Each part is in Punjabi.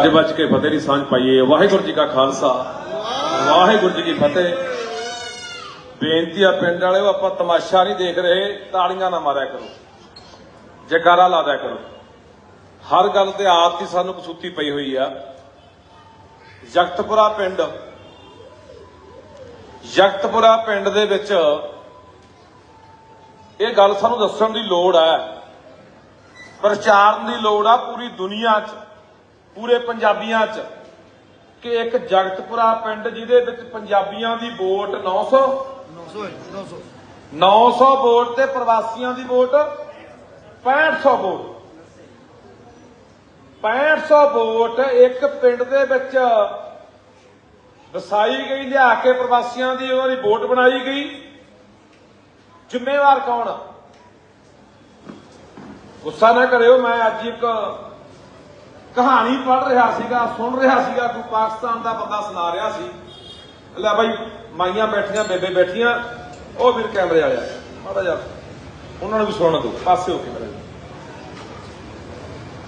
ਅੱਜ ਬਚ ਕੇ ਫਤਿਹ ਦੀ ਸਾਂਝ ਪਾਈਏ। ਵਾਹਿਗੁਰੂ ਜੀ ਕਾ ਖਾਲਸਾ। ਵਾਹਿਗੁਰੂ ਜੀ ਕੀ ਫਤਿਹ। ਬੇਨਤੀ ਆ ਪਿੰਡ ਵਾਲਿਓ, ਆਪਾਂ ਤਮਾਸ਼ਾ ਨਹੀਂ ਦੇਖ ਰਹੇ। ਤਾੜੀਆਂ ਨਾ ਮਾਰਿਆ ਕਰੋ। ਜੈਕਾਰਾ ਲਾ ਕਰੋ। ਹਰ ਗੱਲ ਤੇ ਆਪ ਹੀ ਸਾਨੂੰ ਕਸੂਤੀ ਪਈ ਹੋਈ ਆ। ਜਗਤਪੁਰਾ ਪਿੰਡ। ਜਗਤਪੁਰਾ ਪਿੰਡ ਦੇ ਵਿੱਚ ਇਹ ਗੱਲ ਸਾਨੂੰ ਦੱਸਣ ਦੀ ਲੋੜ ਹੈ ਪ੍ਰਚਾਰਨ ਦੀ ਲੋੜ ਆ ਪੂਰੀ ਦੁਨੀਆ 'ਚ। ਪੂਰੇ ਪੰਜਾਬੀਆਂ 'ਚ ਕਿ ਇੱਕ ਜਗਤਪੁਰਾ ਪਿੰਡ ਜਿਹਦੇ ਵਿੱਚ ਪੰਜਾਬੀਆਂ ਦੀ ਵੋਟ 900 900 900 900 ਵੋਟ ਤੇ ਪ੍ਰਵਾਸੀਆਂ ਦੀ ਵੋਟ 6500 ਵੋਟ। 6500 ਵੋਟ ਇੱਕ ਪਿੰਡ ਦੇ ਵਿੱਚ ਵਸਾਈ ਗਈ ਲਿਆ ਕੇ ਪ੍ਰਵਾਸੀਆਂ ਦੀ ਉਹਨਾਂ ਦੀ ਵੋਟ ਬਣਾਈ ਗਈ। ਜ਼ਿੰਮੇਵਾਰ ਕੌਣ ਗੁੱਸਾ ਨਾ ਕਰਿਓ ਮੈਂ ਅੱਜ ਇੱਕ ਕਹਾਣੀ ਪੜ ਰਿਹਾ ਸੀਗਾ, ਸੁਣ ਰਿਹਾ ਸੀਗਾ, ਕੋਈ ਪਾਕਿਸਤਾਨ ਦਾ ਬੰਦਾ ਸੁਣਾ ਰਿਹਾ ਸੀ। ਲੈ ਬਾਈ, ਮਾਈਆਂ ਬੈਠੀਆਂ, ਬੇਬੇ ਬੈਠੀਆਂ, ਉਹ ਵੀਰ ਕੈਮਰੇ ਵਾਲਿਆ ਮਾੜਾ ਜਾ ਉਹਨਾਂ ਨੂੰ ਵੀ ਸੁਣਨ ਦਿਓ, ਪਾਸੇ ਹੋ ਕੇ ਮੇਰੇ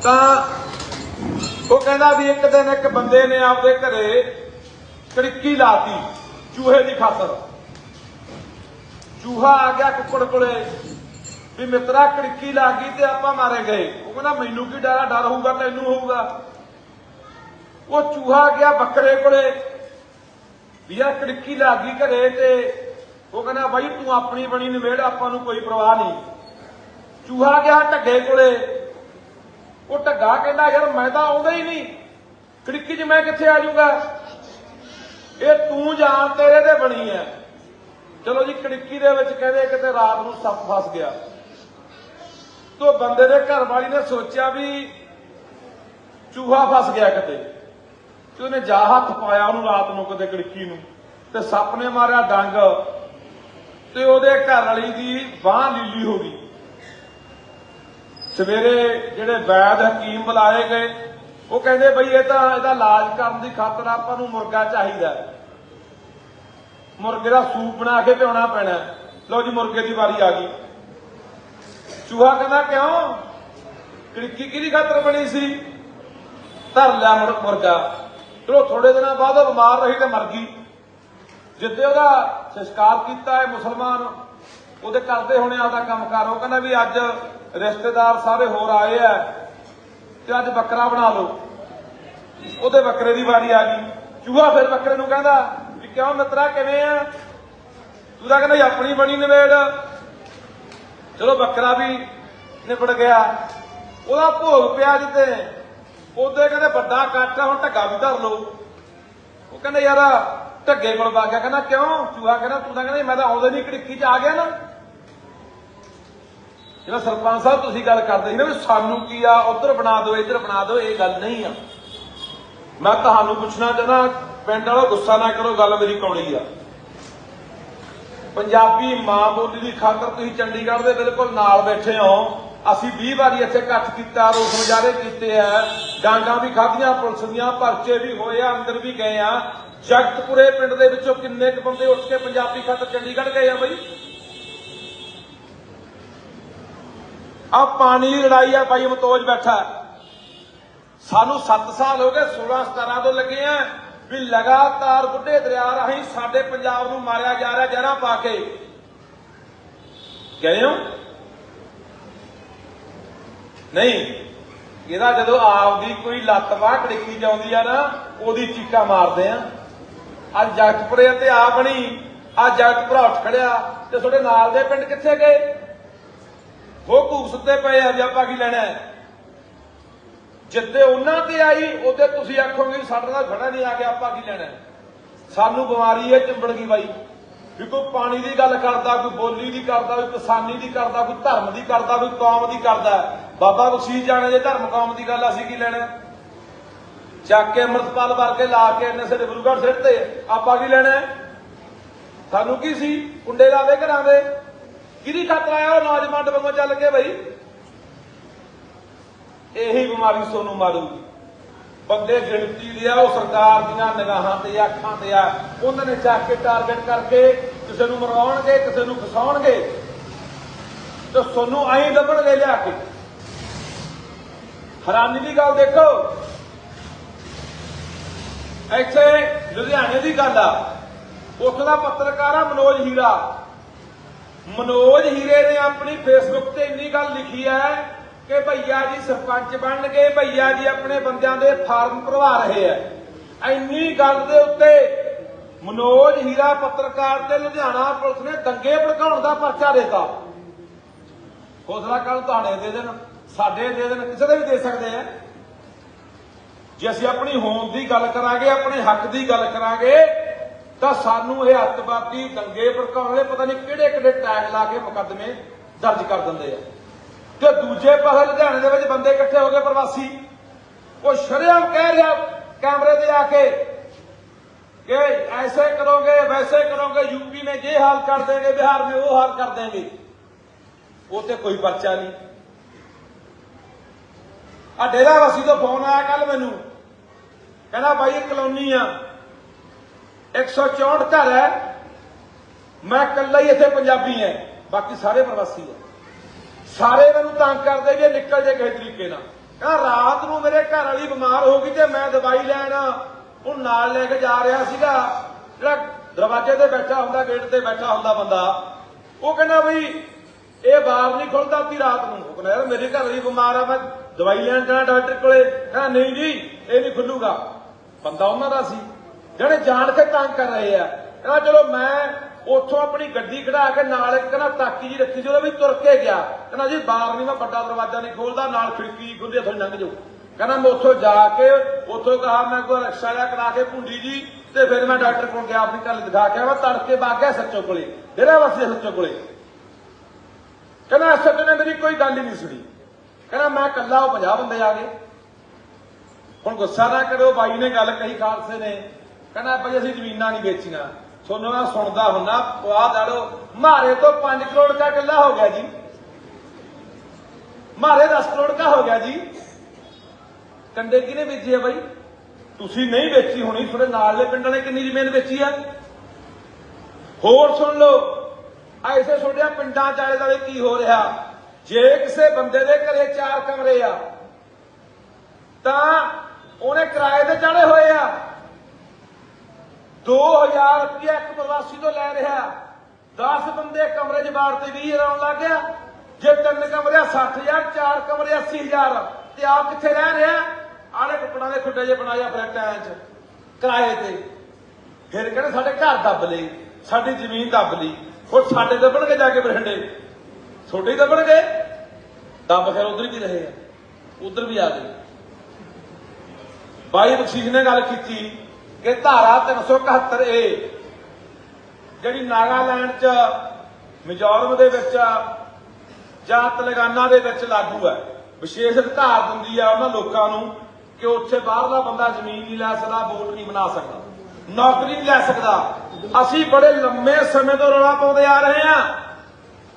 ਤਾਂ ਉਹ ਕਹਿੰਦਾ ਵੀ ਇੱਕ ਦਿਨ ਇੱਕ ਬੰਦੇ ਨੇ ਆਪਦੇ ਘਰੇ ਕੜਿੱਕੀ ਲਾਤੀ, ਚੂਹੇ ਦੀ ਖਾਤਰ। ਚੂਹਾ ਆ ਗਿਆ ਕੁੱਕੜ ਕੋਲੇ। ਵੀ ਮਿੱਤਰਾ ਕੜਕੀ ਲੱਗ ਗਈ ਤੇ ਆਪਾਂ ਮਾਰੇ ਗਏ। ਉਹ ਕਹਿੰਦਾ, ਮੈਨੂੰ ਕੀ ਡਰਾ ਡਰ ਹੋਊਗਾ, ਤੈਨੂੰ ਹੋਊਗਾ। ਉਹ ਚੂਹਾ ਗਿਆ ਬੱਕਰੇ ਕੋਲੇ। ਵੀ ਯਾਰ ਕੜਕੀ ਲੱਗ ਗਈ ਘਰੇ ਤੇ ਉਹ ਕਹਿੰਦਾ, ਬਾਈ, ਤੂੰ ਆਪਣੀ ਬਣੀ ਨਿਬੇੜ ਆਪਾਂ ਨੂੰ ਕੋਈ ਪਰਵਾਹ ਨਹੀਂ। ਚੂਹਾ ਗਿਆ ਢੱਗੇ ਕੋਲੇ। ਉਹ ਢੱਗਾ ਕਹਿੰਦਾ, ਯਾਰ, ਮੈਂ ਤਾਂ ਆਉਂਦਾ ਹੀ ਨਹੀਂ। ਕੜਕੀ 'ਚ ਮੈਂ ਕਿੱਥੇ ਆ ਜਾਊਗਾ? ਇਹ ਤੂੰ ਜਾਣ, ਤੇਰੇ ਤੇ ਬਣੀ ਐ ਚਲੋ ਜੀ, ਕੜਕੀ ਦੇ ਵਿੱਚ ਕਹਿੰਦੇ ਕਿਤੇ ਰਾਤ ਨੂੰ ਸੱਪ ਫਸ ਗਿਆ। ਤੋ ਬੰਦੇ ਦੇ ਘਰ ਵਾਲੀ ਨੇ ਸੋਚਿਆ ਵੀ ਚੂਹਾ ਫਸ ਗਿਆ ਕਿਤੇ ਤੇ ਉਹਨੇ ਜਾ ਹੱਥ ਪਾਇਆ ਉਹਨੂੰ ਰਾਤ ਨੂੰ ਕਿਤੇ ਕੜਕੀ ਨੂੰ ਤੇ ਸੱਪ ਨੇ ਮਾਰਿਆ ਡੰਗ ਤੇ ਉਹਦੇ ਘਰ ਵਾਲੀ ਦੀ ਬਾਹ ਲੀਲੀ ਹੋ ਗਈ। ਸਵੇਰੇ ਜਿਹੜੇ ਵੈਦ ਹਕੀਮ ਬੁਲਾਏ ਗਏ, ਉਹ ਕਹਿੰਦੇ ਬਈ ਇਹ ਤਾਂ ਇਹਦਾ ਇਲਾਜ ਕਰਨ ਦੀ ਖਾਤਰ ਆਪਾਂ ਨੂੰ ਮੁਰਗਾ ਚਾਹੀਦਾ। ਮੁਰਗੇ ਦਾ ਸੂਪ ਬਣਾ ਕੇ ਪਿਉਣਾ ਪੈਣਾ। ਲਓ ਜੀ, ਮੁਰਗੇ ਦੀ ਵਾਰੀ ਆ ਗਈ। ਚੂਹਾ ਕਹਿੰਦਾ ਕਿਉਂ? ਕੜਕੀ ਕਿਹਦੀ ਖਾਤਰ ਬਣੀ ਸੀ? ਧਰ ਲਿਆ ਮੁਰਗਾ। ਚਲੋ ਥੋੜੇ ਦਿਨਾਂ ਬਾਅਦ ਉਹ ਬਿਮਾਰ ਰਹੀ ਤੇ ਮਰ ਗਈ। ਜਿੱਦੇ ਉਹਦਾ ਸੰਸਕਾਰ ਕੀਤਾ ਹੈ ਮੁਸਲਮਾਨ, ਉਹਦੇ ਕਰਦੇ ਹੋਣੇ ਆਪਦਾ ਕੰਮਕਾਰ, ਉਹ ਕਹਿੰਦਾ ਵੀ ਅੱਜ ਰਿਸ਼ਤੇਦਾਰ ਸਾਰੇ ਹੋਰ ਆਏ ਆ ਤੇ ਅੱਜ ਬੱਕਰਾ ਬਣਾ ਲਓ। ਉਹਦੇ ਬੱਕਰੇ ਦੀ ਵਾਰੀ ਆ ਗਈ। ਚੂਹਾ ਫਿਰ ਬੱਕਰੇ ਨੂੰ ਕਹਿੰਦਾ ਵੀ ਕਿਉਂ ਮਿੱਤਰਾ ਕਿਵੇਂ ਆ? ਤੂੰ ਤਾਂ ਕਹਿੰਦਾ ਆਪਣੀ ਬਣੀ ਨਵੇੜ। ਚਲੋ ਬੱਕਰਾ ਵੀ ਨਿਬੜ ਗਿਆ, ਉਹਦਾ ਭੋਗ ਪਿਆ ਜਿੱਤੇ ਉਹਦੇ ਕਹਿੰਦੇ ਵੱਡਾ ਕੱਟ ਹੁਣ ਢੱਗਾ ਵੀ ਧਰ ਲਓ। ਉਹ ਕਹਿੰਦਾ ਯਾਰ, ਢੱਗੇ ਕੋਲ ਵਗ ਗਿਆ। ਕਹਿੰਦਾ, ਕਿਉਂ? ਚੂਹਾ ਕਹਿੰਦਾ, ਤੂੰ ਤਾਂ ਕਹਿੰਦਾ, ਮੈਂ ਤਾਂ ਆਉਂਦੇ ਨਹੀਂ ਕੜਕੀ ਚ ਆ ਗਿਆ ਨਾ। ਜਿਹੜਾ ਸਰਪੰਚ ਸਾਹਿਬ ਤੁਸੀਂ ਗੱਲ ਕਰਦੇ ਸੀ ਨਾ ਵੀ ਸਾਨੂੰ ਕੀ ਆ, ਉਧਰ ਬਣਾ ਦਿਓ, ਇੱਧਰ ਬਣਾ ਦਿਓ, ਇਹ ਗੱਲ ਨਹੀਂ ਆ। ਮੈਂ ਤੁਹਾਨੂੰ ਪੁੱਛਣਾ ਚਾਹਨਾ ਪਿੰਡ ਵਾਲੋ ਗੁੱਸਾ ਨਾ ਕਰੋ, ਗੱਲ ਮੇਰੀ ਕੌੜੀ ਆ। ਪੰਜਾਬੀ ਮਾਂ ਬੋਲੀ ਦੀ ਖਾਤਰ ਤੁਸੀਂ ਚੰਡੀਗੜ੍ਹ ਦੇ ਬਿਲਕੁਲ ਨਾਲ ਬੈਠੇ ਹੋ। ਅਸੀਂ 20 ਵਾਰੀ ਇੱਥੇ ਇਕੱਠ ਕੀਤਾ, ਰੋਸ ਮੁਜ਼ਾਹਰੇ ਕੀਤੇ ਆ। ਡਾਂਗਾਂ ਵੀ ਖਾਧੀਆਂ, ਪੁਲਿਸ ਦੀਆਂ, ਪਰਚੇ ਵੀ ਹੋਏ ਆ, ਅੰਦਰ ਵੀ ਗਏ ਆ। ਜਗਤਪੁਰੇ ਪਿੰਡ ਦੇ ਵਿੱਚੋਂ ਕਿੰਨੇ ਕੁ ਬੰਦੇ ਉੱਠ ਕੇ ਪੰਜਾਬੀ ਖਾਤਰ ਚੰਡੀਗੜ੍ਹ ਗਏ ਆ ਬਈ? ਆ ਪਾਣੀ ਦੀ ਲੜਾਈ ਆ ਭਾਈ ਮਤੋਜ ਬੈਠਾ। ਸਾਨੂੰ 7 ਸਾਲ ਹੋ ਗਏ 16 17 ਤੋਂ ਲੱਗੇ ਆ। ਵੀ ਲਗਾਤਾਰ ਬੁੱਢੇ ਦਰਿਆ ਰਾਹੀਂ ਸਾਡੇ ਪੰਜਾਬ ਨੂੰ ਮਾਰਿਆ ਜਾ ਰਿਹਾ ਜ਼ਹਿਰਾਂ ਪਾ ਕੇ। ਗਏ ਹੋ? ਨਹੀਂ। ਇਹਦਾ ਜਦੋਂ ਆਪਦੀ ਕੋਈ ਲੱਤ ਬਾਹ ਕੜਕੀ ਜਾਂਦੀ ਆ ਨਾ, ਉਹਦੀ ਚੀਕਾ ਮਾਰਦੇ ਆ। ਅੱਜ ਜਗਤਪੁਰੇ ਤੇ ਆ ਬਣੀ, ਅੱਜ ਜਗਤਪੁਰਾ ਉੱਠ ਖੜਿਆ ਤੇ ਤੁਹਾਡੇ ਨਾਲ ਦੇ ਪਿੰਡ ਕਿੱਥੇ ਗਏ? ਉਹ ਭੂਖ ਸੁੱਤੇ ਪਏ ਆ ਜੇ ਆਪਾਂ ਕੀ ਲੈਣਾ ਜਿੱਦੇ ਉਹਨਾਂ ਤੇ ਆਈ, ਉਹਦੇ ਤੁਸੀਂ ਆਖੋਗੇ ਸਾਡੇ ਨਾਲ ਖੜਾ ਨਹੀਂ ਆ ਗਿਆ ਆਪਾਂ ਕੀ ਲੈਣਾ ਸਾਨੂੰ ਬਿਮਾਰੀ ਹੈ ਚਿੰਬੜ ਬਾਈ। ਵੀ ਕੋਈ ਪਾਣੀ ਦੀ ਗੱਲ ਕਰਦਾ, ਕੋਈ ਬੋਲੀ ਦੀ ਕਰਦਾ, ਕੋਈ ਕਿਸਾਨੀ ਦੀ ਕਰਦਾ, ਕੋਈ ਧਰਮ ਦੀ ਕਰਦਾ, ਕੋਈ ਕੌਮ ਦੀ ਕਰਦਾ। ਬਾਬਾ ਵਸੀਰ ਜਾਣੇ ਜੇ ਧਰਮ ਕੌਮ ਦੀ ਗੱਲ ਅਸੀਂ ਕੀ ਲੈਣਾ ਚੱਕ ਕੇ ਅੰਮ੍ਰਿਤਪਾਲ ਵਰਗੇ ਲਾ ਕੇ ਇੰਨੇ ਸਾਡੇ ਗੁਰੂਗੜ੍ਹ ਸਿੱਟ ਤੇ ਆਪਾਂ ਕੀ ਲੈਣਾ ਸਾਨੂੰ ਕੀ ਸੀ? ਕੁੰਡੇ ਲਾਵੇ ਘਰਾਂ ਦੇ ਕਿਹਦੀ ਖਾਤਰ ਆਇਆ ਉਹ ਨੌਜਵਾਨ ਵਾਂਗੂ ਚੱਲ ਕੇ ਬਈ? ਇਹੀ ਬਿਮਾਰੀ ਸੋਨੂੰ ਮਾਰੂਗੀ। ਬੰਦੇ ਗਿਣਤੀ ਦੇ ਆ, ਉਹ ਸਰਕਾਰ ਦੀਆਂ ਨਿਗਾਹਾਂ ਤੇ ਅੱਖਾਂ ਤੇ ਆ। ਉਹਨਾਂ ਨੇ ਚੱਕ ਕੇ ਟਾਰਗੇਟ ਕਰਕੇ ਕਿਸੇ ਨੂੰ ਮਰਵਾਉਣਗੇ, ਕਿਸੇ ਨੂੰ ਫਸਾਉਣਗੇ। ਤੇ ਸੋਨੂੰ ਐਂ ਲੱਭਣਗੇ ਲਿਆ ਕੇ। ਹੈਰਾਨੀ ਦੀ ਗੱਲ ਦੇਖੋ। ਇੱਥੇ ਲੁਧਿਆਣੇ ਦੀ ਗੱਲ ਆ। ਉੱਥੋਂ ਦਾ ਪੱਤਰਕਾਰ ਆ ਮਨੋਜ ਹੀਰਾ। ਮਨੋਜ ਹੀਰੇ ਨੇ ਆਪਣੀ ਫੇਸਬੁੱਕ ਤੇ ਇੰਨੀ ਗੱਲ ਲਿਖੀ ਹੈ ਕਿ ਭਈਆ ਜੀ ਸਰਪੰਚ ਬਣ ਗਏ ਭਈਆ ਜੀ ਆਪਣੇ ਬੰਦਿਆਂ ਦੇ ਫਾਰਮ ਭਰਵਾ ਰਹੇ ਆ। ਇੰਨੀ ਗੱਲ ਦੇ ਉੱਤੇ ਮਨੋਜ ਹੀਰਾ ਪੱਤਰਕਾਰ ਤੇ ਲੁਧਿਆਣਾ ਪੁਲਿਸ ਨੇ ਦੰਗੇ ਭੜਕਾਉਣ ਦਾ ਪਰਚਾ ਦਿੱਤਾ। ਹੌਸਲਾ ਕੱਲ ਤੁਹਾਡੇ ਦੇ ਦੇਣ, ਸਾਡੇ ਦੇ ਦੇਣ, ਕਿਸੇ ਦੇ ਵੀ ਦੇ ਸਕਦੇ ਆ। ਜੇ ਅਸੀਂ ਆਪਣੀ ਹੋਂਦ ਦੀ ਗੱਲ ਕਰਾਂਗੇ, ਆਪਣੇ ਹੱਕ ਦੀ ਗੱਲ ਕਰਾਂਗੇ, ਤਾਂ ਸਾਨੂੰ ਇਹ ਅੱਤਵਾਦੀ ਦੰਗੇ ਭੜਕਾਉਣ ਵਾਲੇ ਪਤਾ ਨਹੀਂ ਕਿਹੜੇ ਕਿਹੜੇ ਟੈਗ ਲਾ ਕੇ ਮੁਕੱਦਮੇ ਦਰਜ ਕਰ ਦਿੰਦੇ ਆ। ਤੇ ਦੂਜੇ ਪਾਸੇ ਲੁਧਿਆਣੇ ਦੇ ਵਿੱਚ ਬੰਦੇ ਇਕੱਠੇ ਹੋ ਗਏ ਪ੍ਰਵਾਸੀ, ਉਹ ਸ਼ਰਿਆਮ ਕਹਿ ਰਿਹਾ ਕੈਮਰੇ ਤੇ ਆ ਕੇ ਕਿ ਐਸੇ ਕਰੋਗੇ, ਵੈਸੇ ਕਰੋਗੇ, ਯੂਪੀ ਨੇ ਇਹ ਹਾਲ ਕਰ ਦੇਗੇ ਬਿਹਾਰ ਨੇ ਉਹ ਹਾਲ ਕਰ ਦੇਗੇ ਉਹ ਤੇ ਕੋਈ ਪਰਚਾ ਨਹੀਂ। ਆ ਡੇਰਾ ਵਾਸੀ ਤੋਂ ਫੋਨ ਆਇਆ ਕੱਲ ਮੈਨੂੰ। ਕਹਿੰਦਾ, ਬਾਈ, ਇਹ ਕਲੋਨੀ ਆ। 164 ਘਰ ਹੈ। ਮੈਂ ਇਕੱਲਾ ਹੀ ਇੱਥੇ ਪੰਜਾਬੀ ਐ ਬਾਕੀ ਸਾਰੇ ਪ੍ਰਵਾਸੀ ਐ ਸਾਰੇ ਮੈਨੂੰ ਤੰਗ ਕਰਦੇ ਵੀ ਨਿਕਲ ਜੇ ਕਿਸੇ ਤਰੀਕੇ ਨਾਲ। ਕਹਿੰਦਾ ਰਾਤ ਨੂੰ ਮੇਰੇ ਘਰ ਵਾਲੀ ਬਿਮਾਰ ਹੋ ਗਈ ਤੇ ਮੈਂ ਦਵਾਈ ਲੈਣ ਉਹ ਨਾਲ ਲੈ ਕੇ ਜਾ ਰਿਹਾ ਸੀਗਾ। ਜਿਹੜਾ ਦਰਵਾਜ਼ੇ ਤੇ ਬੈਠਾ ਹੁੰਦਾ, ਗੇਟ ਤੇ ਬੈਠਾ ਹੁੰਦਾ ਬੰਦਾ, ਉਹ ਕਹਿੰਦਾ ਬਈ ਇਹ ਬਾਹਰ ਨਹੀਂ ਖੁੱਲਦਾ, ਅੱਧੀ ਰਾਤ ਨੂੰ। ਉਹ ਕਹਿੰਦਾ ਯਾਰ ਮੇਰੇ ਘਰ ਵਾਲੀ ਬਿਮਾਰ ਆ, ਮੈਂ ਦਵਾਈ ਲੈਣ ਜਾਣਾ ਡਾਕਟਰ ਕੋਲੇ। ਕਹਿੰਦਾ ਨਹੀਂ ਜੀ, ਇਹ ਨਹੀਂ ਖੁੱਲੂਗਾ। ਬੰਦਾ ਉਹਨਾਂ ਦਾ ਸੀ। ਜਿਹੜੇ ਜਾਣ ਕੇ ਤੰਗ ਕਰ ਰਹੇ ਆ, ਕਹਿੰਦਾ ਚਲੋ ਮੈਂ ਉੱਥੋਂ ਆਪਣੀ ਗੱਡੀ ਖੜਾ ਕੇ ਨਾਲ ਇੱਕ ਕਹਿੰਦਾ ਤਾਕੀ ਜੀ ਰੱਖੀ ਜਦੋਂ ਵੀ ਤੁਰ ਕੇ ਗਿਆ। ਕਹਿੰਦਾ ਜੀ ਬਾਹਰ ਨਹੀਂ ਮੈਂ ਵੱਡਾ ਦਰਵਾਜ਼ਾ ਨਹੀਂ ਖੋਲਦਾ, ਨਾਲ ਖਿੜਕੀ ਜੀ ਖੁੱਲੀ ਇੱਥੋਂ ਲੰਘ ਜਾਓ। ਕਹਿੰਦਾ ਮੈਂ ਉੱਥੋਂ ਜਾ ਕੇ, ਉੱਥੋਂ ਕਹਾ ਮੈਂ ਕੋਈ ਰਕਸ਼ਾ ਜਿਹਾ ਕਰਾ ਕੇ ਭੁੰਡੀ ਜੀ, ਤੇ ਫਿਰ ਮੈਂ ਡਾਕਟਰ ਕੋਲ ਗਿਆ, ਆਪਣੀ ਘਰ ਦਿਖਾ ਕੇ ਮੈਂ ਤੜਕੇ ਬਾਗਿਆ ਸੱਚੋ ਕੋਲੇ, ਡੇਰਾ ਵਾਸੀ ਸੱਚੋ ਕੋਲੇ। ਕਹਿੰਦਾ ਸੱਚ ਨੇ ਮੇਰੀ ਕੋਈ ਗੱਲ ਹੀ ਨਹੀਂ ਸੁਣੀ। ਕਹਿੰਦਾ ਮੈਂ ਕੱਲਾ ਉਹ 50 ਬੰਦੇ ਆ ਗਏ। ਹੁਣ ਗੁੱਸਾ ਨਾ ਕਰੋ ਬਾਈ ਨੇ ਗੱਲ ਕਹੀ, ਖਾਲਸੇ ਨੇ। ਕਹਿੰਦਾ ਭਾਈ ਅਸੀਂ ਜ਼ਮੀਨਾਂ ਨਹੀਂ ਵੇਚੀਆਂ। ਸੋਨੂੰ ਮੈਂ ਸੁਣਦਾ ਹੁੰਨਾ, ਪਵਾ ਦਾੜੋ ਮਾਰੇ ਤੋਂ 5 ਕਰੋੜ ਦਾ ਕਿੱਲਾ ਹੋ ਗਿਆ ਜੀ। ਮਾਰੇ 10 ਕਰੋੜ ਦਾ ਹੋ ਗਿਆ ਜੀ। ਕੰਡੇ ਕਿਹਨੇ ਵੇਚੀ ਹੈ ਬਾਈ? ਤੁਸੀਂ ਨਹੀਂ ਵੇਚੀ ਹੋਣੀ, ਤੁਹਾਡੇ ਨਾਲ ਦੇ ਪਿੰਡਾਂ ਕਿੰਨੀ ਜ਼ਮੀਨ ਵੇਚੀ ਆ? ਹੋਰ ਸੁਣ ਲਓ, ਐਸੇ ਤੁਹਾਡੇ ਪਿੰਡਾਂ ਚਾਲੇ ਦਾ ਕੀ ਹੋ ਰਿਹਾ? ਜੇ ਕਿਸੇ ਬੰਦੇ ਦੇ ਘਰੇ ਚਾਰ ਕਮਰੇ ਆ, ਤਾਂ ਉਹਨੇ ਕਿਰਾਏ ਤੇ ਚੜੇ ਹੋਏ ਆ। 2000 ਰੁਪਇਆ ਇੱਕ ਪ੍ਰਵਾਸੀ ਤੋਂ ਲੈ ਰਿਹਾ। 10 ਬੰਦੇ ਕਮਰੇ 'ਚ ਬਾੜ ਤੇ 20000 ਆਉਣ ਲੱਗ ਗਿਆ। ਜੇ ਤਿੰਨ ਕਮਰੇ 60000 ਚਾਰ ਕਮਰੇ 80000 ਤੇ ਆਪ ਕਿੱਥੇ ਰਹਿ ਰਿਹਾ? ਆਲੇ ਕੱਪੜਾ ਦੇ ਖੁੱਡੇ ਜੇ ਬਣਾਇਆ ਫਲੈਟਾਂ 'ਚ, ਕਿਰਾਏ ਤੇ। ਫਿਰ ਕਹਿੰਦੇ ਸਾਡੇ ਘਰ ਦੱਬ ਲਈ, ਸਾਡੀ ਜ਼ਮੀਨ ਦੱਬ ਲਈ। ਉਹ ਸਾਡੇ ਦੱਬਣਗੇ ਜਾ ਕੇ ਬਰਹੰਡੇ ਛੋਟੇ ਦੱਬਣਗੇ ਦੱਬ ਫਿਰ ਉਧਰ ਵੀ ਰਹੇ ਆ। ਉਧਰ ਵੀ ਆ ਗਏ। ਬਾਈ ਬਖਸ਼ੀਸ਼ ਨੇ ਗੱਲ ਕੀਤੀ। ਕਿ ਧਾਰਾ 371 ਏ ਜਿਹੜੀ ਨਾਗਾਲੈਂਡ ਚ ਮਿਜ਼ੋਰਮ ਦੇ ਵਿੱਚ ਜਾਂ ਤੇਲੰਗਾਨਾ ਦੇ ਵਿੱਚ ਲਾਗੂ ਹੈ ਵਿਸ਼ੇਸ਼ ਅਧਿਕਾਰ ਦਿੰਦੀ ਆ ਉਹਨਾਂ ਲੋਕਾਂ ਨੂੰ ਕਿ ਉੱਥੇ ਬਾਹਰਲਾ ਬੰਦਾ ਜ਼ਮੀਨ ਨਹੀਂ ਲੈ ਸਕਦਾ, ਵੋਟ ਨਹੀਂ ਬਣਾ ਸਕਦਾ। ਨੌਕਰੀ ਨਹੀਂ ਲੈ ਸਕਦਾ। ਅਸੀਂ ਬੜੇ ਲੰਮੇ ਸਮੇਂ ਤੋਂ ਰੌਲਾ ਪਾਉਂਦੇ ਆ ਰਹੇ ਹਾਂ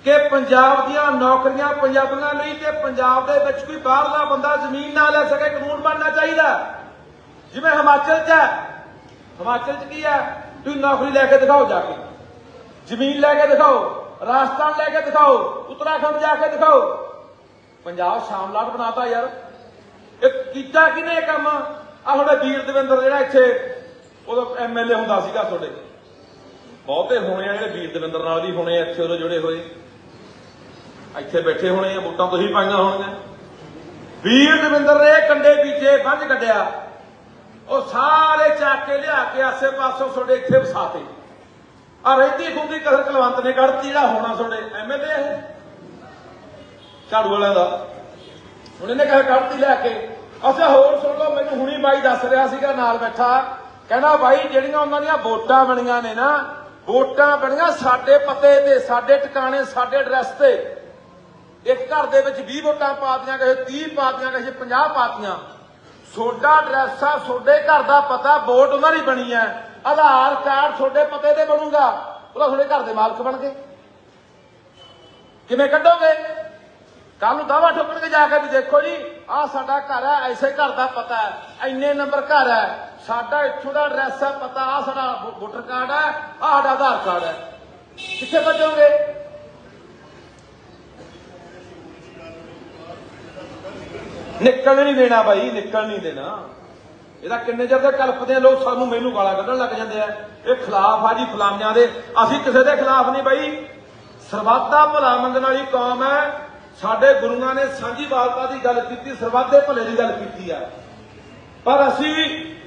ਕਿ ਪੰਜਾਬ ਦੀਆਂ ਨੌਕਰੀਆਂ ਪੰਜਾਬੀਆਂ ਲਈ ਤੇ ਪੰਜਾਬ ਦੇ ਵਿੱਚ ਕੋਈ ਬਾਹਰਲਾ ਬੰਦਾ ਜ਼ਮੀਨ ਨਾ ਲੈ ਸਕੇ, ਕਾਨੂੰਨ ਬਣਨਾ ਚਾਹੀਦਾ। ਜਿਵੇਂ ਹਿਮਾਚਲ 'ਚ ਹੈ ਹਿਮਾਚਲ 'ਚ ਕੀ ਹੈ? ਤੁਸੀਂ ਨੌਕਰੀ ਲੈ ਕੇ ਦਿਖਾਓ ਜਾ ਕੇ। ਜ਼ਮੀਨ ਲੈ ਕੇ ਦਿਖਾਓ, ਰਾਜਸਥਾਨ ਲੈ ਕੇ ਦਿਖਾਓ, ਉੱਤਰਾਖੰਡ ਜਾ ਕੇ ਦਿਖਾਓ। ਪੰਜਾਬ ਸ਼ਾਮਲਾਟ ਬਣਾਤਾ ਯਾਰ। ਇਹ ਕੀਤਾ ਕਿਨੇ ਕੰਮ? ਆ ਤੁਹਾਡੇ ਵੀਰ ਦਵਿੰਦਰ ਜਿਹੜਾ ਇੱਥੇ ਉਦੋਂ ਐਮਐਲਏ ਹੁੰਦਾ ਸੀਗਾ ਤੁਹਾਡੇ। ਬਹੁਤੇ ਹੋਣੇ ਆ ਜਿਹੜੇ ਵੀਰ ਦਵਿੰਦਰ ਨਾਲ ਵੀ ਹੋਣੇ ਇੱਥੇ ਉਹਦੇ ਜੁੜੇ ਹੋਏ। ਇੱਥੇ ਬੈਠੇ ਹੋਣੇ ਆ, ਵੋਟਾਂ ਤੁਸੀਂ ਪਾਈਆਂ ਹੋਣਗੀਆਂ। ਵੀਰ ਦਵਿੰਦਰ ਨੇ ਕੰਡੇ ਬੀਜੇ ਬੰਝ ਕੱਢਿਆ। ਉਹ ਸਾਰੇ ਚੱਕ ਕੇ ਲਿਆ ਕੇ ਆਸੇ ਪਾਸੋਂ ਤੁਹਾਡੇ ਇੱਥੇ ਵਸਾਤੇ। ਆ ਰਹਿੰਦੀ ਖੁੰਦੀ ਕਸਰ ਕਲਵੰਤ ਨੇ ਕੱਢਤੀ, ਜਿਹੜਾ ਹੋਣਾ ਤੁਹਾਡੇ ਐਮਐਲਏ ਇਹ ਝਾੜੂ ਵਾਲਿਆਂ ਦਾ। ਹੁਣ ਇਹਨੇ ਕਹੇ ਕੱਢਤੀ ਲੈ ਕੇ। ਅੱਛਾ, ਹੋਰ ਸੁਣ ਲਓ, ਮੈਨੂੰ ਹੁਣੀ ਬਾਈ ਦੱਸ ਰਿਹਾ ਸੀਗਾ, ਨਾਲ ਬੈਠਾ। ਕਹਿੰਦਾ, ਬਾਈ, ਜਿਹੜੀਆਂ ਉਹਨਾਂ ਦੀਆਂ ਵੋਟਾਂ ਬਣੀਆਂ ਨੇ ਨਾ, ਵੋਟਾਂ ਬਣੀਆਂ ਸਾਡੇ ਪਤੇ ਤੇ, ਸਾਡੇ ਟਿਕਾਣੇ, ਸਾਡੇ ਐਡਰੈਸ ਤੇ। ਇੱਕ ਘਰ ਦੇ ਵਿੱਚ 20 ਵੋਟਾਂ ਪਾਤੀਆਂ ਕਿਸੇ 30 ਪਾਤੀਆਂ ਕਿਸੇ 50 ਪਾਤੀਆਂ ਤੁਹਾਡਾ ਐਡਰੈਸ ਆ ਤੁਹਾਡੇ ਘਰ ਦਾ ਪਤਾ ਵੋਟ ਉਹਨਾਂ ਦੀ ਬਣੀ ਹੈ। ਆਧਾਰ ਕਾਰਡ ਤੁਹਾਡੇ ਪਤੇ ਤੇ ਬਣੂਗਾ। ਉਹਦਾ ਤੁਹਾਡੇ ਘਰ ਦੇ ਮਾਲਕ ਬਣ ਗਏ। ਕਿਵੇਂ ਕੱਢੋਗੇ? ਕੱਲ ਨੂੰ ਦਾਵਾ ਠੋਕਣਗੇ ਜਾ ਕੇ ਵੀ ਦੇਖੋ ਜੀ, ਆਹ ਸਾਡਾ ਘਰ ਹੈ, ਐਸੇ ਘਰ ਦਾ ਪਤਾ ਹੈ। ਇੰਨੇ ਨੰਬਰ ਘਰ ਹੈ। ਸਾਡਾ ਇੱਥੋਂ ਦਾ ਐਡਰੈਸ ਹੈ, ਪਤਾ, ਆਹ ਸਾਡਾ ਵੋਟਰ ਕਾਰਡ ਹੈ, ਆਹ ਸਾਡਾ ਆਧਾਰ ਕਾਰਡ ਹੈ। ਕਿੱਥੇ ਭੱਜੋਗੇ? ਨਿਕਲ ਨਹੀਂ ਦੇਣਾ ਬਾਈ, ਨਿਕਲ ਨਹੀਂ ਦੇਣਾ। ਇਹਦਾ ਕਿੰਨੇ ਚਿਰ ਦੇ ਕਲਪਦੇ ਲੋਕ ਸਾਨੂੰ ਮੈਨੂੰ ਗਾਲਾਂ ਕੱਢਣ ਲੱਗ ਜਾਂਦੇ ਆ। ਇਹ ਖਿਲਾਫ ਆ ਜੀ ਫਲਾਨਿਆਂ ਦੇ। ਅਸੀਂ ਕਿਸੇ ਦੇ ਖਿਲਾਫ ਨਹੀਂ ਬਈ। ਸਰਬੱਤ ਦਾ ਭਲਾ ਮੰਗਣ ਵਾਲੀ ਕੌਮ ਹੈ। ਸਾਡੇ ਗੁਰੂਆਂ ਨੇ ਸਾਂਝੀ ਸਾਂਝੀਵਾਲਤਾ ਦੀ ਗੱਲ ਕੀਤੀ, ਸਰਬੱਤ ਦੇ ਭਲੇ ਦੀ ਗੱਲ ਕੀਤੀ ਆ। ਪਰ ਅਸੀਂ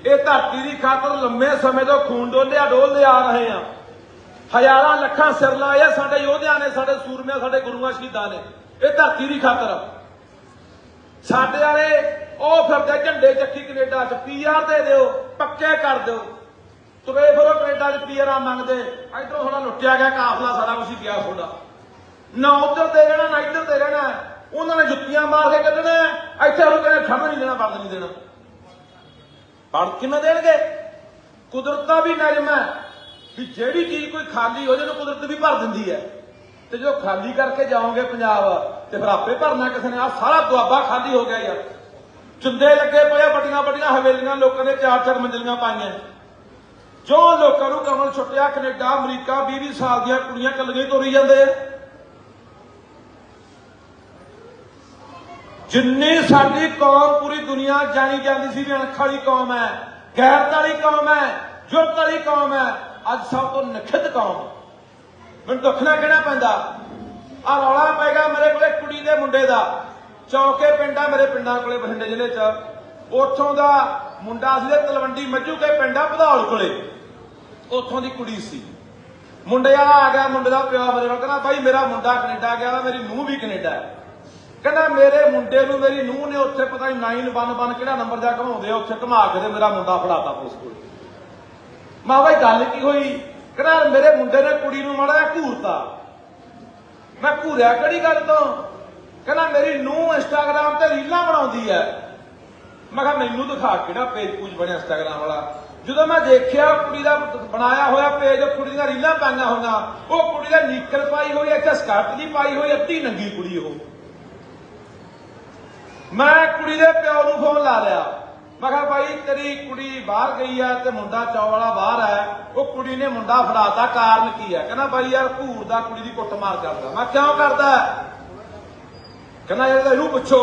ਇਹ ਧਰਤੀ ਦੀ ਖਾਤਰ ਲੰਮੇ ਸਮੇਂ ਤੋਂ ਖੂਨ ਡੋਲਿਆ, ਡੋਲਦੇ ਆ ਰਹੇ ਹਾਂ ਹਜ਼ਾਰਾਂ ਲੱਖਾਂ ਸਿਰ ਲਾਏ ਸਾਡੇ ਯੋਧਿਆਂ ਨੇ, ਸਾਡੇ ਸੂਰਮਿਆਂ, ਸਾਡੇ ਗੁਰੂਆਂ ਸ਼ਹੀਦਾਂ ਨੇ। ਇਹ ਧਰਤੀ ਦੀ ਖਾਤਰ। ਸਾਡੇ ਵਾਲੇ, ਉਹ ਫਿਰਦੇ ਝੰਡੇ ਚੱਕੀ ਕੈਨੇਡਾ ਚ ਪੀਆਰ ਦੇ ਦਿਓ, ਪੱਕੇ ਕਰ ਦਿਓ। ਤੁਰੇ ਫਿਰੋ ਕੈਨੇਡਾ ਚ ਪੀਆਰ ਮੰਗਦੇ। ਇਧਰੋਂ ਥੋੜਾ ਲੁੱਟਿਆ ਗਿਆ, ਕਾਫਲਾ ਸਾਰਾ ਕੁਝ ਗਿਆ ਤੁਹਾਡਾ। ਨਾ ਉਧਰ ਦੇ ਰਹਿਣਾ, ਨਾ ਇੱਧਰ ਦੇ ਰਹਿਣਾ। ਉਹਨਾਂ ਨੇ ਜੁੱਤੀਆਂ ਮਾਰ ਕੇ ਕੱਢਣਾ। ਹੈ। ਇੱਥੇ ਉਹ ਕਹਿੰਦੇ ਖੜ ਨਹੀਂ ਦੇਣਾ, ਵਰਦ ਨਹੀਂ ਦੇਣਾ। ਪੜ ਕਿਵੇਂ ਦੇਣਗੇ? ਕੁਦਰਤ ਦਾ ਵੀ ਨਿਯਮ ਹੈ ਵੀ ਜਿਹੜੀ ਚੀਜ਼ ਕੋਈ ਖਾਲੀ ਹੋ ਜਾਏ ਉਹਨੂੰ ਕੁਦਰਤ ਵੀ ਭਰ ਦਿੰਦੀ ਹੈ। ਤੇ ਜਦੋਂ ਖਾਲੀ ਕਰਕੇ ਜਾਓਗੇ ਪੰਜਾਬ ਤੇ ਫਿਰ ਆਪੇ ਭਰਨਾ ਕਿਸੇ ਨੇ ਆ ਸਾਰਾ ਦੁਆਬਾ ਖਾਲੀ ਹੋ ਗਿਆ ਯਾਰ। ਚੁੰਦੇ ਲੱਗੇ ਪਏ ਆ, ਵੱਡੀਆਂ ਵੱਡੀਆਂ ਹਵੇਲੀਆਂ ਲੋਕਾਂ ਨੇ ਚਾਰ ਚਾਰ ਮੰਜ਼ਲੀਆਂ ਪਾਈਆਂ। ਜੋ ਲੋਕਾਂ ਨੂੰ ਕਮਲ ਛੁੱਟਿਆ ਕੈਨੇਡਾ ਅਮਰੀਕਾ 20 20 ਸਾਲ ਦੀਆਂ ਕੁੜੀਆਂ ਕੱਲੀਆਂ ਤੋਰੀ ਜਾਂਦੇ ਆ। ਜਿੰਨੀ ਸਾਡੀ ਕੌਮ ਪੂਰੀ ਦੁਨੀਆ ਜਾਣੀ ਜਾਂਦੀ ਸੀ ਵੀ ਅਣਖ ਵਾਲੀ ਕੌਮ ਹੈ ਗੈਰਤ ਵਾਲੀ ਕੌਮ ਹੈ ਜੁਰਤ ਵਾਲੀ ਕੌਮ ਹੈ ਅੱਜ ਸਭ ਤੋਂ ਨਖਿੱਧ ਕੌਮ। ਮੈਨੂੰ ਦੁੱਖ ਨਾ ਕਹਿਣਾ ਪੈਂਦਾ। ਆ ਰੌਲਾ ਪੈਗਾ ਮੇਰੇ ਕੋਲੇ ਕੁੜੀ ਦੇ ਮੁੰਡੇ ਦਾ। ਚੌਕੇ ਪਿੰਡਾ, ਮੇਰੇ ਪਿੰਡਾਂ ਕੋਲੇ ਬਠਿੰਡੇ ਜ਼ਿਲ੍ਹੇ 'ਚ। ਉੱਥੋਂ ਦਾ ਮੁੰਡਾ ਸੀ ਤੇ ਤਲਵੰਡੀ ਮੱਝੂ ਕੇ ਪਿੰਡਾ ਭਦੌਲ ਕੋਲੇ। ਉੱਥੋਂ ਦੀ ਕੁੜੀ ਸੀ। ਮੁੰਡੇ ਵਾਲਾ ਆ ਗਿਆ, ਮੁੰਡੇ ਦਾ ਪਿਓ ਮੇਰੇ ਕੋਲ ਕਹਿੰਦਾ, ਬਾਈ, ਮੇਰਾ ਮੁੰਡਾ ਕੈਨੇਡਾ ਗਿਆ ਵਾ, ਮੇਰੀ ਨੂੰਹ ਵੀ ਕੈਨੇਡਾ ਹੈ। ਕਹਿੰਦਾ, ਮੇਰੇ ਮੁੰਡੇ ਨੂੰ, ਮੇਰੀ ਨੂੰਹ ਨੇ ਉੱਥੇ ਪਤਾ ਨਹੀਂ 911 ਕਿਹੜਾ ਨੰਬਰ ਜਾ ਘਮਾਉਂਦੇ ਆ, ਉੱਥੇ ਘਮਾ ਕੇ ਤੇ ਮੇਰਾ ਮੁੰਡਾ ਫੜਾਤਾ ਪੁਲਿਸ ਕੋਲ। ਮਾਂ ਬਾਈ, ਗੱਲ ਕੀ ਹੋਈ? ਕਹਿੰਦਾ, ਮੇਰੇ ਮੁੰਡੇ ਨੇ ਕੁੜੀ ਨੂੰ ਮਾੜਾ ਜਿਹਾ ਘੂਰਤਾ। ਮੈਂ ਘੂਰਿਆ ਕਿਹੜੀ ਗੱਲ ਤੋਂ? ਕਹਿੰਦਾ ਮੇਰੀ ਨੂੰਹ ਇੰਸਟਾਗ੍ਰਾਮ ਤੇ ਰੀਲਾਂ ਬਣਾਉਂਦੀ ਹੈ। ਮੈਂ ਕਿਹਾ ਮੈਨੂੰ ਦਿਖਾ ਕਿਹੜਾ ਪੇਜ ਪੂਜ ਬਣਿਆ ਇੰਸਟਾਗ੍ਰਾਮ ਵਾਲਾ? ਜਦੋਂ ਮੈਂ ਦੇਖਿਆ ਕੁੜੀ ਦਾ ਬਣਾਇਆ ਹੋਇਆ ਪੇਜ ਕੁੜੀ ਦੀਆਂ ਰੀਲਾਂ ਪਾਈਆਂ ਹੋਈਆਂ, ਉਹ ਕੁੜੀ ਦਾ ਨੀਕਰ ਪਾਈ ਹੋਈ ਇੱਥੇ ਸਕਰਟ ਦੀ ਪਾਈ ਹੋਈ ਅੱਧੀ ਨੰਗੀ ਕੁੜੀ ਉਹ। ਮੈਂ ਕੁੜੀ ਦੇ ਪਿਓ ਨੂੰ ਫੋਨ ਲਾ ਲਿਆ। ਮੈਂ ਕਿਹਾ ਭਾਈ, ਤੇਰੀ ਕੁੜੀ ਬਾਹਰ ਗਈ ਆ ਤੇ ਮੁੰਡਾ ਚੌ ਵਾਲਾ ਬਾਹਰ ਆ, ਉਹ ਕੁੜੀ ਨੇ ਮੁੰਡਾ ਫੜਾਤਾ, ਕਾਰਨ ਕੀ ਆ? ਕਹਿੰਦਾ ਬਾਈ ਯਾਰ ਘੂਰ ਦਾ ਕੁੜੀ ਦੀ ਕੁੱਟਮਾਰ ਕਰਦਾ। ਮੈਂ ਕਿਉਂ ਕਰਦਾ? ਕਹਿੰਦਾ ਯਾਰ ਇਹਨੂੰ ਪੁੱਛੋ।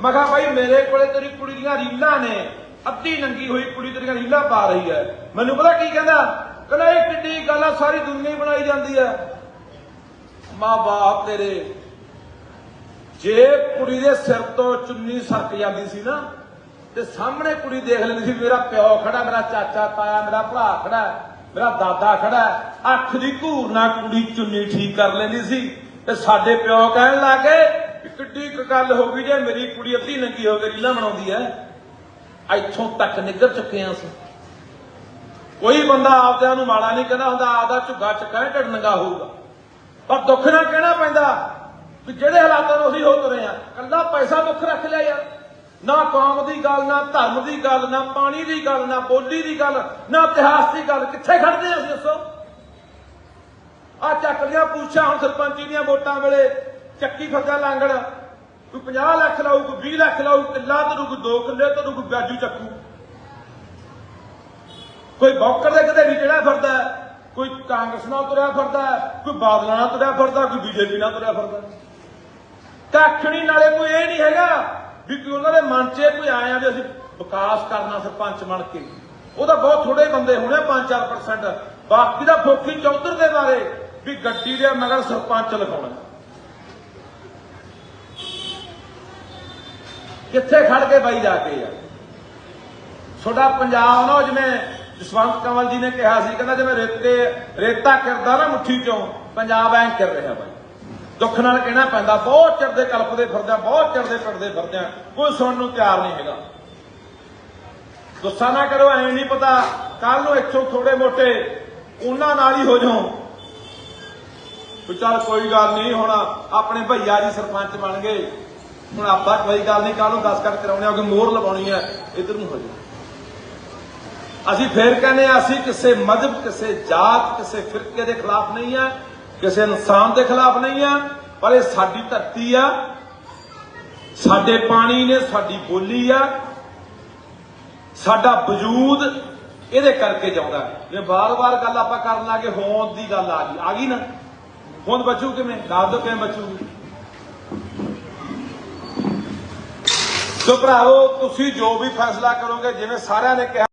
ਮੈਂ ਕਿਹਾ, ਭਾਈ, ਮੇਰੇ ਕੋਲੇ ਤੇਰੀ ਕੁੜੀ ਦੀਆਂ ਰੀਲਾਂ ਨੇ। ਅੱਧੀ ਨੰਗੀ ਹੋਈ ਕੁੜੀ ਤੇਰੀਆਂ ਰੀਲਾਂ ਪਾ ਰਹੀ ਹੈ ਮੈਨੂੰ ਪਤਾ ਕੀ ਕਹਿੰਦਾ? ਕਹਿੰਦਾ, ਇਹ ਕਿੱਡੀ ਗੱਲ ਆ, ਸਾਰੀ ਦੁਨੀਆ ਹੀ ਬਣਾਈ ਜਾਂਦੀ ਹੈ ਮਾਂ ਬਾਪ ਤੇਰੇ, ਜੇ ਕੁੜੀ ਦੇ ਸਿਰ ਤੋਂ ਚੁੰਨੀ ਸਰਕ ਜਾਂਦੀ ਸੀ ਨਾ ਤੇ ਸਾਹਮਣੇ ਕੁੜੀ ਦੇਖ ਲੈਂਦੀ ਸੀ ਮੇਰਾ ਪਿਓ ਖੜਾ, ਮੇਰਾ ਚਾਚਾ ਤਾਇਆ, ਮੇਰਾ ਭਰਾ ਖੜਾ, ਮੇਰਾ ਦਾਦਾ ਖੜਾ। ਅੱਖ ਦੀ ਘੂਰ ਨਾਲ ਕੁੜੀ ਚੁੰਨੀ ਠੀਕ ਕਰ ਲੈਂਦੀ ਸੀ ਤੇ ਸਾਡੇ ਪਿਓ ਕਹਿਣ ਲੱਗੇ ਵੀ ਕਿੱਡੀ ਕੁ ਗੱਲ ਹੋ ਗਈ ਜੇ ਮੇਰੀ ਕੁੜੀ ਅੱਧੀ ਨੰਗੀ ਹੋ ਕੇ ਰੀਲਾਂ ਬਣਾਉਂਦੀ ਹੈ ਇੱਥੋਂ ਤੱਕ ਨਿੱਗਰ ਚੁੱਕੇ ਹਾਂ ਅਸੀਂ। ਕੋਈ ਬੰਦਾ ਆਪਦਿਆਂ ਨੂੰ ਮਾੜਾ ਨਹੀਂ ਕਹਿੰਦਾ ਹੁੰਦਾ, ਆਪਦਾ ਝੁੱਗਾ ਚੱਕਾ ਢਿੱਡ ਨੰਗਾ ਹੋਊਗਾ। ਪਰ ਦੁੱਖ ਨਾਲ ਕਹਿਣਾ ਪੈਂਦਾ ਵੀ ਜਿਹੜੇ ਹਾਲਾਤਾਂ ਨੂੰ ਅਸੀਂ ਹੋ ਤੁਰੇ ਆ, ਕੱਲਾ ਪੈਸਾ ਦੁੱਖ ਰੱਖ ਲਿਆ ਯਾਰ। ਨਾ ਕੌਮ ਦੀ ਗੱਲ, ਨਾ ਧਰਮ ਦੀ ਗੱਲ, ਨਾ ਪਾਣੀ ਦੀ ਗੱਲ, ਨਾ ਬੋਲੀ ਦੀ ਗੱਲ, ਨਾ ਇਤਿਹਾਸ ਦੀ ਗੱਲ। ਕਿੱਥੇ ਖੜਦੇ ਅਸੀਂ ਦੱਸੋ? ਆ ਚੱਕ ਲਿਆ ਪੁੱਛਾਂ ਹੁਣ ਸਰਪੰਚੀ ਦੀਆਂ ਵੋਟਾਂ ਵੇਲੇ। ਚੱਕੀ ਫੱਗਾ ਲਾਂਗੜ। ਕੋਈ 50 ਲੱਖ ਲਾਊ, ਕੋਈ 20 ਲੱਖ ਲਾਊ ਕਿੱਲਾ ਤਰੂ ਕੋਈ 2 ਕਿੱਲੇ ਤਰੂ ਕੋਈ ਵਿਆਜੂ ਚੱਕੂ। ਕੋਈ ਬੌਕਰ ਦੇ ਕਿਤੇ ਵੀ ਜਿਹੜਾ ਫਿਰਦਾ, ਕੋਈ ਕਾਂਗਰਸ ਨਾਲ ਤੁਰਿਆ ਫਿਰਦਾ, ਕੋਈ ਬਾਦਲਾਂ ਨਾਲ ਤੁਰਿਆ ਫਿਰਦਾ, ਕੋਈ ਬੀਜੇਪੀ ਨਾਲ ਤੁਰਿਆ ਫਿਰਦਾ। ਕੱਖ ਨਹੀਂ ਨਾਲੇ ਕੋਈ ਇਹ ਨਹੀਂ ਹੈਗਾ ਵੀ ਕੋਈ ਉਹਨਾਂ ਦੇ ਮਨ 'ਚ ਕੋਈ ਆਇਆ ਵੀ ਅਸੀਂ ਵਿਕਾਸ ਕਰਨਾ ਸਰਪੰਚ ਬਣ ਕੇ। ਉਹਦਾ ਬਹੁਤ ਥੋੜੇ ਬੰਦੇ ਹੋਣੇ 5-4% ਬਾਕੀ ਦਾ ਫੋਕੀ ਚੌਧਰ ਦੇ ਬਾਰੇ ਵੀ ਗੱਡੀ ਦੇ ਮਗਰ ਸਰਪੰਚ ਲਗਾਉਣਾ ਕਿੱਥੇ ਖੜ ਕੇ ਬਾਈ ਜਾ ਕੇ ਯਾਰ ਤੁਹਾਡਾ ਪੰਜਾਬ ਨਾ ਉਹ ਜਿਵੇਂ ਜਸਵੰਤ ਕੰਵਲ ਜੀ ਨੇ ਕਿਹਾ ਸੀ, ਕਹਿੰਦਾ ਜਿਵੇਂ ਰੇਤੇ ਰੇਤਾ ਕਿਰਦਾ ਨਾ ਮੁੱਠੀ ਚੋਂ, ਪੰਜਾਬ ਐਂ ਕਰ ਰਿਹਾ ਬਾਈ। ਦੁੱਖ ਨਾਲ ਕਹਿਣਾ ਪੈਂਦਾ, ਬਹੁਤ ਚਿਰ ਦੇ ਕਲਪਦੇ ਫਿਰਦੇ ਬਹੁਤ ਚਿਰ ਦੇ ਪਿੜਦੇ ਫਿਰਦੇ ਕੋਈ ਸੁਣਨ ਨੂੰ ਤਿਆਰ ਨਹੀਂ ਹੈਗਾ। ਗੁੱਸਾ ਨਾ ਕਰੋ ਐ ਨਹੀਂ ਪਤਾ ਕੱਲ ਨੂੰ ਇੱਥੋਂ ਥੋੜੇ ਮੋਟੇ ਉਹਨਾਂ ਨਾਲ ਹੀ ਹੋ ਜਾਓ ਵੀ ਚੱਲ ਕੋਈ ਗੱਲ ਨਹੀਂ, ਹੁਣ ਆਪਣੇ ਭਈਆ ਜੀ ਸਰਪੰਚ ਬਣ ਗਏ। ਹੁਣ ਆਪਾਂ ਕੋਈ ਗੱਲ ਨਹੀਂ ਕੱਲ ਨੂੰ ਦਸਕਤ ਕਰਾਉਣੇ ਆ ਕਿ ਮੋਹਰ ਲਵਾਉਣੀ ਹੈ ਇਧਰ ਨੂੰ ਹੋ ਜਾਓ ਅਸੀਂ ਫੇਰ ਕਹਿੰਦੇ ਆ, ਅਸੀਂ ਕਿਸੇ ਮذਹਬ ਕਿਸੇ ਜਾਤ, ਕਿਸੇ ਫਿਰਕੇ ਦੇ ਖਿਲਾਫ ਨਹੀਂ ਹੈ ਕਿਸੇ ਇਨਸਾਨ ਦੇ ਖਿਲਾਫ ਨਹੀਂ ਆ, ਪਰ ਇਹ ਸਾਡੀ ਧਰਤੀ ਆ। ਸਾਡੇ ਪਾਣੀ ਨੇ ਸਾਡੀ ਬੋਲੀ ਆ। ਸਾਡਾ ਵਜੂਦ ਇਹਦੇ ਕਰਕੇ ਜਾਉਂਦਾ ਜੇ ਵਾਰ-ਵਾਰ ਗੱਲ ਆਪਾਂ ਕਰਨ ਲੱਗੇ, ਹੋਂਦ ਦੀ ਗੱਲ ਆ ਗਈ। ਆ ਗਈ ਨਾ? ਹੁਣ ਬਚੂ ਕਿਵੇਂ? ਦੱਸ ਦਿਓ ਕਿਵੇਂ ਬਚੂਗੀ? ਸੋ ਭਰਾਵੋ, ਤੁਸੀਂ ਜੋ ਵੀ ਫੈਸਲਾ ਕਰੋਗੇ, ਜਿਵੇਂ ਸਾਰਿਆਂ ਨੇ ਕਿਹਾ